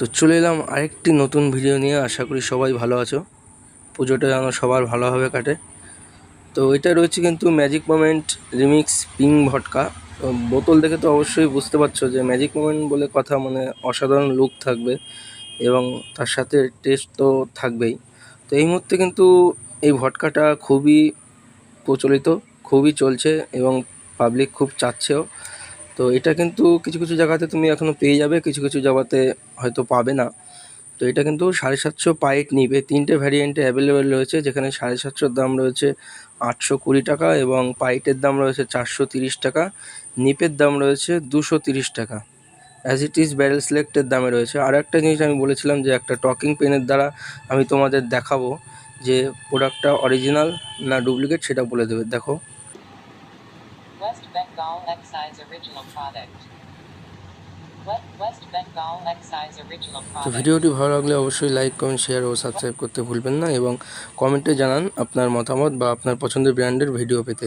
তো চলে এলাম আরেকটি নতুন ভিডিও নিয়ে। আশা করি সবাই ভালো আছো। পুজোটা যেন সবার ভালোভাবে কাটে। তো এটা রয়েছে কিন্তু magic moment remix pink vodka তো বোতল দেখে তো অবশ্যই বুঝতে পারছ যে ম্যাজিক মোমেন্ট বলে কথা মানে অসাধারণ লুক থাকবে এবং তার সাথে টেস্ট তো থাকবেই। তো এই মুহূর্তে কিন্তু এই ভটকাটা খুবই প্রচলিত, খুবই চলছে এবং পাবলিক খুব চাচ্ছেও। তো এটা কিন্তু কিছু কিছু জায়গাতে তুমি এখনও পেয়ে যাবে, কিছু কিছু জায়গাতে হয়তো পাবে না। তো এটা কিন্তু সাড়ে সাতশো পাইট নিবে। তিনটে ভ্যারিয়েন্টে অ্যাভেলেবেল রয়েছে, যেখানে সাড়ে সাতশোর দাম রয়েছে আটশো কুড়ি টাকা এবং পাইটের দাম রয়েছে চারশো তিরিশ টাকা। নিপের দাম রয়েছে দুশো তিরিশ টাকা। অ্যাজ ইট ইজ ব্যারেল সিলেক্টের দামে রয়েছে। আর একটা জিনিস আমি বলেছিলাম যে একটা টকিং পেনের দ্বারা আমি তোমাদের দেখাবো যে প্রোডাক্টটা অরিজিনাল না ডুপ্লিকেট সেটা বলে দেবে। দেখো West Bengal Excise Original Product. তো ভিডিওটি ভালো লাগলে অবশ্যই লাইক কমেন্ট শেয়ার ও সাবস্ক্রাইব করতে ভুলবেন না এবং কমেন্টে জানান আপনার মতামত বা আপনার পছন্দের ব্র্যান্ডের ভিডিও পেতে